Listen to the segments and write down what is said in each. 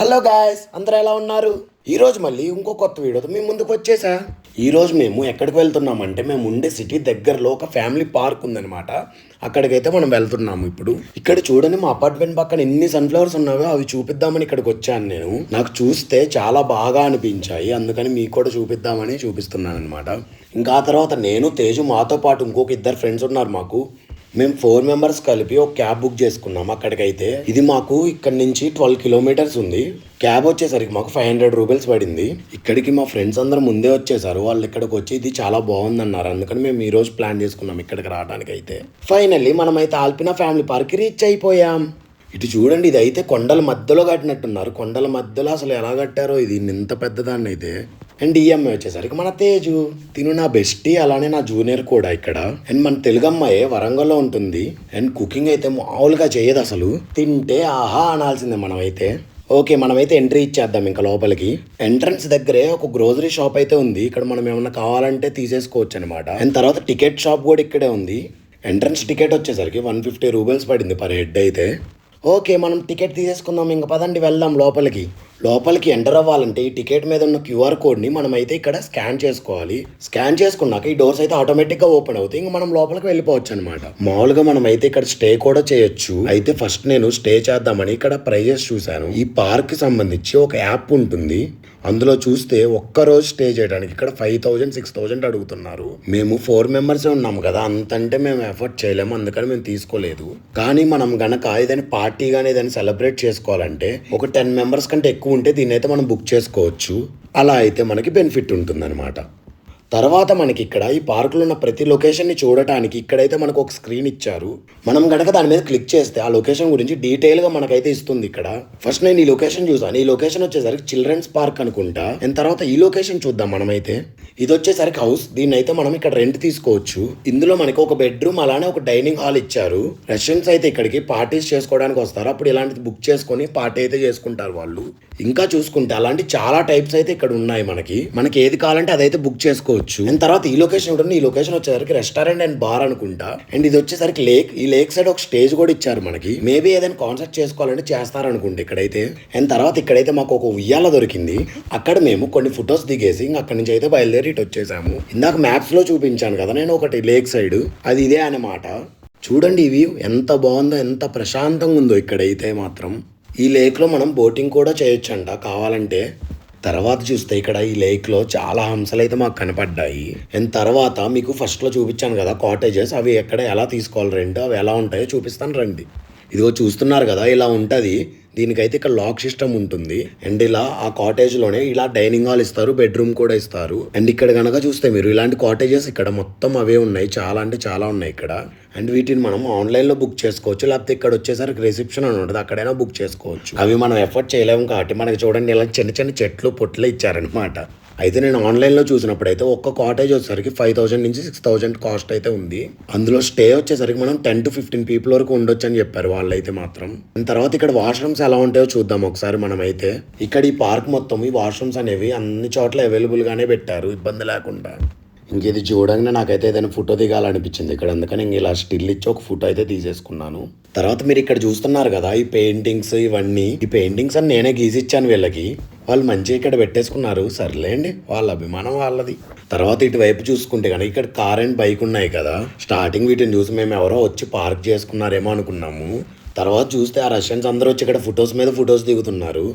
Hello guys అందరూ ఎలా ఉన్నారు? ఈరోజు మళ్ళీ ఇంకో కొత్త వీడియోతో మేము ముందుకు వచ్చేసా. ఈరోజు మేము ఎక్కడికి వెళ్తున్నామంటే మేము ఉండే సిటీ దగ్గరలో ఒక ఫ్యామిలీ పార్క్ ఉందన్నమాట. అక్కడికైతే మనం వెళ్తున్నాము ఇప్పుడు. ఇక్కడ చూడండి మా అపార్ట్మెంట్ పక్కన ఎన్ని సన్ఫ్లవర్స్ ఉన్నాయో అవి చూపిద్దామని ఇక్కడికి వచ్చాను నేను. నాకు చూస్తే చాలా బాగా అనిపించాయి. అందుకని మీకు కూడా చూపిద్దామని చూపిస్తున్నాను అనమాట ఇంకా ఆ తర్వాత నేను తేజు మాతో పాటు ఇంకొక ఇద్దరు ఫ్రెండ్స్ ఉన్నారు మాకు. మేము ఫోర్ మెంబర్స్ కలిపి ఒక క్యాబ్ బుక్ చేసుకున్నాం అక్కడికైతే. ఇది మాకు ఇక్కడ నుంచి ట్వెల్వ్ కిలోమీటర్స్ ఉంది. క్యాబ్ వచ్చేసరికి మాకు ఫైవ్ హండ్రెడ్ రూపీస్ పడింది. ఇక్కడికి మా ఫ్రెండ్స్ అందరూ ముందే వచ్చేసారు. వాళ్ళు ఇక్కడికి వచ్చి ఇది చాలా బాగుంది అన్నారు అందుకని మేము ఈ రోజు ప్లాన్ చేసుకున్నాం ఇక్కడికి రావడానికి అయితే ఫైనల్లీ మనమైతే ఆల్పిన ఫ్యామిలీ పార్క్ రీచ్ అయిపోయాం. ఇటు చూడండి ఇది అయితే కొండల మధ్యలో కట్టినట్టున్నారు. కొండల మధ్యలో అసలు ఎలా కట్టారో ఇది ఇంత పెద్దదాన్ని అయితే అండ్ ఈఎంఐ వచ్చేసరికి మన తేజు. తిను నా బెస్టీ అలానే నా జూనియర్ కూడా ఇక్కడ. అండ్ మన తెలుగు అమ్మాయే వరంగల్లో ఉంటుంది. అండ్ కుకింగ్ అయితే మామూలుగా చేయదు అసలు తింటే ఆహా అనాల్సిందే మనమైతే. ఓకే మనమైతే ఎంట్రీ ఇచ్చేద్దాం ఇంకా లోపలికి. ఎంట్రన్స్ దగ్గరే ఒక గ్రోసరీ షాప్ అయితే ఉంది. ఇక్కడ మనం ఏమన్నా కావాలంటే తీసేసుకోవచ్చు అనమాట అండ్ తర్వాత టికెట్ షాప్ కూడా ఇక్కడే ఉంది. ఎంట్రన్స్ టికెట్ వచ్చేసరికి వన్ ఫిఫ్టీ రూపీస్ పడింది పర్ హెడ్ అయితే. ఓకే మనం టికెట్ తీసేసుకుందాం. ఇంక పదండి వెళ్దాం లోపలికి. లోపలికి ఎంటర్ అవ్వాలంటే ఈ టికెట్ మీద ఉన్న క్యూఆర్ కోడ్ని మనమైతే ఇక్కడ స్కాన్ చేసుకోవాలి. స్కాన్ చేసుకున్నాక ఈ డోర్స్ అయితే ఆటోమేటిక్గా ఓపెన్ అవుతాయి. ఇంక మనం లోపలికి వెళ్ళిపోవచ్చు అనమాట మామూలుగా మనం అయితే ఇక్కడ స్టే కూడా చేయొచ్చు. అయితే ఫస్ట్ నేను స్టే చేద్దామని ఇక్కడ ప్రైజెస్ చూశాను. ఈ పార్క్ సంబంధించి ఒక యాప్ ఉంటుంది. అందులో చూస్తే ఒక్క రోజు స్టే చేయడానికి ఇక్కడ ఫైవ్ థౌజండ్ సిక్స్ థౌజండ్ అడుగుతున్నారు. మేము ఫోర్ మెంబర్స్ ఉన్నాము కదా. అంతంటే మేము ఎఫర్ట్ చేయలేము. అందుకని మేము తీసుకోలేదు. కానీ మనం గనక ఏదైనా పార్టీ కానీ ఏదైనా సెలబ్రేట్ చేసుకోవాలంటే ఒక టెన్ మెంబర్స్ కంటే ఎక్కువ ఉంటే దీన్ని అయితే మనం బుక్ చేసుకోవచ్చు. అలా అయితే మనకి బెనిఫిట్ ఉంటుందన్నమాట. తర్వాత మనకి ఇక్కడ ఈ పార్కులో ఉన్న ప్రతి లొకేషన్ని చూడటానికి ఇక్కడైతే మనకు ఒక స్క్రీన్ ఇచ్చారు. మనం గనక దాని మీద క్లిక్ చేస్తే ఆ లొకేషన్ గురించి డీటెయిల్గా మనకైతే ఇస్తుంది ఇక్కడ. ఫస్ట్ నేను ఈ లొకేషన్ చూసాను. ఈ లొకేషన్ వచ్చేసరికి చిల్డ్రన్స్ పార్క్ అనుకుంటా. దాని తర్వాత ఈ లొకేషన్ చూద్దాం మనమైతే. ఇది వచ్చేసరికి హౌస్. దీన్ని అయితే మనం ఇక్కడ రెంట్ తీసుకోవచ్చు. ఇందులో మనకి ఒక బెడ్రూమ్ అలానే ఒక డైనింగ్ హాల్ ఇచ్చారు. రెస్టారెంట్స్ అయితే ఇక్కడికి పార్టీస్ చేసుకోవడానికి వస్తారు. అప్పుడు ఇలాంటిది బుక్ చేసుకొని పార్టీ అయితే చేసుకుంటారు వాళ్ళు. ఇంకా చూసుకుంటే అలాంటి చాలా టైప్స్ అయితే ఇక్కడ ఉన్నాయి మనకి. మనకి ఏది కావాలంటే అదైతే బుక్ చేసుకోవచ్చు. అండ్ తర్వాత ఈ లొకేషన్ ఉంటుంది ఈ లొకేషన్ వచ్చేసరికి రెస్టారెంట్ అండ్ బార్ అనుకుంటా. అండ్ ఇది వచ్చేసరికి లేక్ ఈ లేక్ సైడ్ ఒక స్టేజ్ కూడా ఇచ్చారు మనకి. మేబీ ఏదైనా కాన్సర్ట్ చేసుకోవాలంటే చేస్తారనుకుంటే ఇక్కడైతే. అండ్ తర్వాత ఇక్కడైతే మాకు ఒక ఉయ్యాల దొరికింది. అక్కడ మేము కొన్ని ఫొటోస్ దిగేసి అక్కడ నుంచి అయితే బయలుదేరి ఇటు వచ్చేసాము. ఇందాక మ్యాప్స్లో చూపించాను కదా నేను ఒకటి లేక్ సైడ్ అది ఇదే అన్నమాట. చూడండి ఇవి వ్యూ ఎంత బాగుందో ఎంత ప్రశాంతంగా ఉందో ఇక్కడైతే మాత్రం. ఈ లేక్లో మనం బోటింగ్ కూడా చేయొచ్చంట. కావాలంటే తర్వాత చూస్తే ఇక్కడ ఈ లేక్లో చాలా హంసలు అయితే మాకు కనపడ్డాయి. అండ్ తర్వాత మీకు ఫస్ట్లో చూపించాను కదా కాటేజెస్ అవి ఎక్కడ ఎలా తీసుకోవాలి రండి అవి ఎలా ఉంటాయో చూపిస్తాను రండి. ఇదిగో చూస్తున్నారు కదా ఇలా ఉంటుంది. దీనికైతే ఇక్కడ లాక్ సిస్టమ్ ఉంటుంది. అండ్ ఇలా ఆ కాటేజ్లోనే ఇలా డైనింగ్ హాల్ ఇస్తారు బెడ్రూమ్ కూడా ఇస్తారు. అండ్ ఇక్కడ కనుక చూస్తే మీరు ఇలాంటి కాటేజెస్ ఇక్కడ మొత్తం అవే ఉన్నాయి. చాలా అంటే చాలా ఉన్నాయి ఇక్కడ. అండ్ వీటిని మనం ఆన్లైన్లో బుక్ చేసుకోవచ్చు లేకపోతే ఇక్కడ వచ్చేసరికి రిసెప్షన్ అని ఉంటుంది అక్కడైనా బుక్ చేసుకోవచ్చు. అవి మనం ఎఫర్ట్ చేయలేము కాబట్టి మనకి చూడండి ఇలా చిన్న చిన్న చెట్లు పొట్లు ఇచ్చారనమాట అయితే నేను ఆన్లైన్లో చూసినప్పుడు అయితే ఒక్క కాటేజ్ వచ్చేసరికి ఫైవ్ థౌసండ్ నుంచి సిక్స్ థౌసండ్ కాస్ట్ అయితే ఉంది. అందులో స్టే వచ్చేసరికి మనం టెన్ టు ఫిఫ్టీన్ పీపుల్ వరకు ఉండొచ్చు అని చెప్పారు వాళ్ళైతే మాత్రం. తర్వాత ఇక్కడ వాష్రూమ్స్ ఎలా ఉంటాయో చూద్దాం ఒకసారి మనమైతే. ఇక్కడ ఈ పార్క్ మొత్తం ఈ వాష్రూమ్స్ అనేవి అన్ని చోట్ల అవైలబుల్గానే పెట్టారు ఇబ్బంది లేకుండా. ఇంక ఇది చూడంగానే నాకైతే ఏదైనా ఫోటో దిగాలనిపించింది ఇక్కడ. అందుకని ఇంక ఇలా స్టిల్ ఇచ్చి ఒక ఫోటో అయితే తీసేసుకున్నాను. తర్వాత మీరు ఇక్కడ చూస్తున్నారు కదా ఈ పెయింటింగ్స్ ఇవన్నీ. ఈ పెయింటింగ్స్ అని నేనే గీసిచ్చాను వీళ్ళకి. వాళ్ళు మంచిగా ఇక్కడ పెట్టేసుకున్నారు. సర్లేండి వాళ్ళ అభిమానం వాళ్ళది. తర్వాత ఇటువైపు చూసుకుంటే కనుక ఇక్కడ కార్ అండ్ బైక్ ఉన్నాయి కదా. స్టార్టింగ్ వీటిని చూసి మేము ఎవరో వచ్చి పార్క్ చేసుకున్నారేమో అనుకున్నాము. తర్వాత చూస్తే ఆ రష్యన్స్ అందరూ వచ్చి ఇక్కడ ఫొటోస్ మీద ఫొటోస్ దిగుతున్నారు.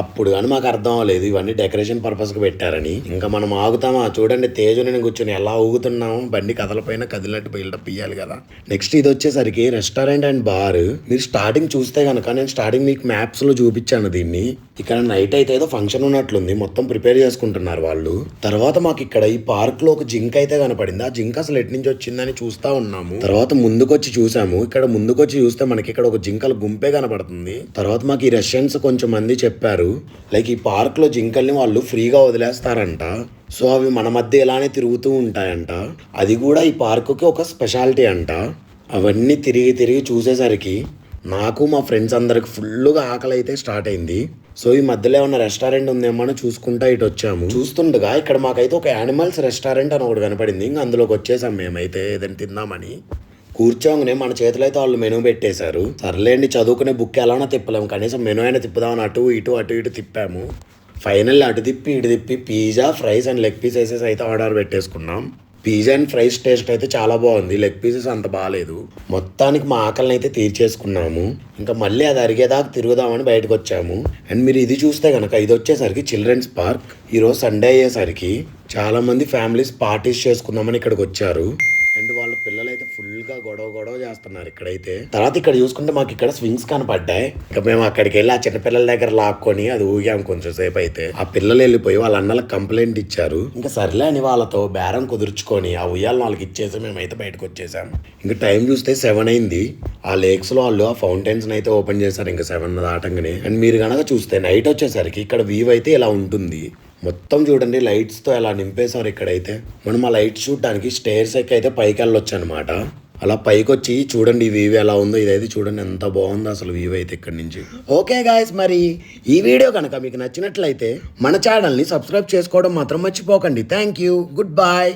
అప్పుడు కానీ మాకు అర్థం అవ్వలేదు. ఇవన్నీ డెకరేషన్ పర్పస్కి పెట్టారని. ఇంకా మనం ఆగుతామా? చూడండి తేజుని కూర్చొని ఎలా ఊగుతున్నాము? బండి కదలపైన కదిలినట్టు బిల్డప్ ఇయ్యాలి కదా. నెక్స్ట్ ఇది వచ్చేసరికి రెస్టారెంట్ అండ్ బార్ మీరు స్టార్టింగ్ చూస్తే కనుక నేను స్టార్టింగ్ మీకు మ్యాప్స్లో చూపించాను దీన్ని. ఇక్కడ నైట్ అయితే ఏదో ఫంక్షన్ ఉన్నట్లుంది. మొత్తం ప్రిపేర్ చేసుకుంటున్నారు వాళ్ళు. తర్వాత మాకు ఇక్కడ ఈ పార్క్లో ఒక జింక్ అయితే కనపడింది. ఆ జింక్ అసలు ఎటు నుంచి వచ్చిందని చూస్తా ఉన్నాము. తర్వాత ముందుకొచ్చి చూసాము. ఇక్కడ ముందుకొచ్చి చూస్తే మనకి ఇక్కడ ఒక జింకల గుంపే కనపడుతుంది. తర్వాత మాకు ఈ రష్యన్స్ కొంచెం మంది చెప్పారు. లైక్ ఈ పార్క్లో జింకల్ని వాళ్ళు ఫ్రీగా వదిలేస్తారంట. సో అవి మన మధ్య ఇలానే తిరుగుతూ ఉంటాయంట. అది కూడా ఈ పార్కుకి ఒక స్పెషాలిటీ అంట. అవన్నీ తిరిగి తిరిగి చూసేసరికి నాకు మా ఫ్రెండ్స్ అందరికి ఫుల్గా ఆకలి అయితే స్టార్ట్ అయింది. సో ఈ మధ్యలో ఏమన్నా రెస్టారెంట్ ఉందేమో అని చూసుకుంటా ఇటు వచ్చాము. చూస్తుండగా ఇక్కడ మాకైతే ఒక యానిమల్స్ రెస్టారెంట్ అని ఒకటి కనపడింది. ఇంకా అందులోకి వచ్చేసాం మేమైతే ఏదైనా తిందామని. కూర్చోగానే మన చేతిలో అయితే వాళ్ళు మెనూ పెట్టేశారు. సర్లేండి చదువుకునే బుక్ ఎలానో తిప్పలేము. కనీసం మెనూ అయినా తిప్పుదామని అటు ఇటు అటు ఇటు తిప్పాము. ఫైనల్ అటు తిప్పి ఇటు తిప్పి pizza fries and leg pieces అయితే ఆర్డర్ పెట్టేసుకున్నాం. పిజ్జా అండ్ ఫ్రైస్ టేస్ట్ అయితే చాలా బాగుంది. లెగ్ పీసెస్ అంత బాగాలేదు. మొత్తానికి మా ఆకలిని అయితే తీర్చేసుకున్నాము. ఇంకా మళ్ళీ అది అరిగేదాకా తిరుగుదామని బయటకు వచ్చాము. అండ్ మీరు ఇది చూస్తే కనుక ఇది వచ్చేసరికి చిల్డ్రన్స్ పార్క్ ఈరోజు సండే అయ్యేసరికి చాలామంది ఫ్యామిలీస్ పార్టీస్ చేసుకుందామని ఇక్కడికి వచ్చారు. అండ్ వాళ్ళ పిల్లలు అయితే ఫుల్గా గొడవ గొడవ చేస్తున్నారు ఇక్కడైతే. తర్వాత ఇక్కడ చూసుకుంటే మాకు ఇక్కడ స్వింగ్స్ కనపడ్డాయి. ఇంకా మేము అక్కడికి వెళ్ళి ఆ చిన్న పిల్లల దగ్గర లాక్కొని అది ఊగాం కొంచెం సేపు అయితే. ఆ పిల్లలు వెళ్ళిపోయి వాళ్ళ అన్నలకు కంప్లైంట్ ఇచ్చారు. ఇంకా సర్లే అని వాళ్ళతో బేరం కుదుర్చుకొని ఆ ఉయ్యాల వాళ్ళకి ఇచ్చేసి మేమైతే బయటకు వచ్చేసాం. ఇంకా టైం చూస్తే సెవెన్ అయింది. ఆ లేక్స్లో వాళ్ళు ఆ ఫౌంటైన్స్ అయితే ఓపెన్ చేశారు. ఇంకా సెవెన్ దాటంగానే. అండ్ మీరు కనుక చూస్తే నైట్ వచ్చేసరికి ఇక్కడ వ్యూ అయితే ఇలా ఉంటుంది. మొత్తం చూడండి లైట్స్తో ఎలా నింపేశారు ఇక్కడైతే. మనం ఆ లైట్స్ చూడడానికి స్టేర్స్ ఎక్కి అయితే పైకి వెళ్ళొచ్చు అనమాట అలా పైకి వచ్చి చూడండి ఈ వ్యూ ఎలా ఉందో. ఇదైతే చూడండి ఎంత బాగుందో అసలు వ్యూ అయితే ఇక్కడ నుంచి. ఓకే గాయస్ మరి ఈ వీడియో కనుక మీకు నచ్చినట్లయితే మన ఛానల్ని సబ్స్క్రైబ్ చేసుకోవడం మాత్రం మర్చిపోకండి. Thank you good bye